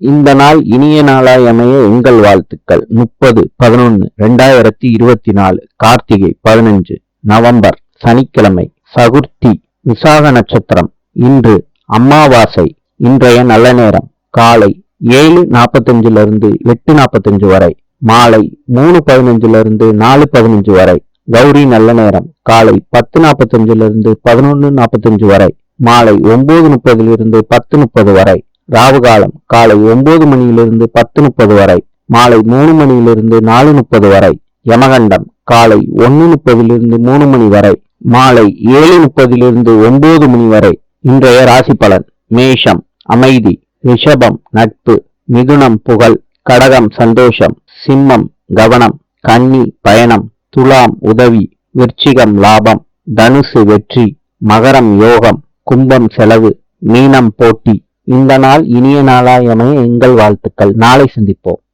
இந்த நாள் இனிய நாளாய் அமைய எங்கள் வாழ்த்துக்கள். முப்பது பதினொன்னு ரெண்டாயிரத்தி இருபத்தி நாலு கார்த்திகை பதினஞ்சு நவம்பர் சனிக்கிழமை சகுர்த்தி விசாக நட்சத்திரம் இன்று அமாவாசை இன்றைய நல்ல நேரம் காலை ஏழு நாற்பத்தஞ்சுல இருந்து எட்டு நாற்பத்தஞ்சு வரை மாலை மூணு பதினஞ்சுல இருந்து நாலு பதினஞ்சு வரை கௌரி நல்ல நேரம் காலை பத்து நாற்பத்தஞ்சுல இருந்து பதினொன்று நாற்பத்தஞ்சு வரை மாலை ஒன்பது முப்பதுல இருந்து பத்து முப்பது வரை ராவு காலம் காலை ஒன்பது மணியிலிருந்து பத்து முப்பது வரை மாலை மூணு மணியிலிருந்து நாலு முப்பது வரை யமகண்டம் காலை ஒன்று முப்பதிலிருந்து மூணு மணி வரை மாலை ஏழு முப்பதிலிருந்து ஒன்பது மணி வரை. இன்றைய ராசி பலன் மேஷம் அமைதி ரிஷபம் நட்பு மிதுனம் புகழ் கடகம் சந்தோஷம் சிம்மம் கவனம் கன்னி பயணம் துலாம் உதவி விருச்சிகம் லாபம் தனுசு வெற்றி மகரம் யோகம் கும்பம் செலவு மீனம் போட்டி இந்த நாள் இனிய நாளாய் எங்கள் வாழ்த்துக்கள். நாளை சந்திப்போம்.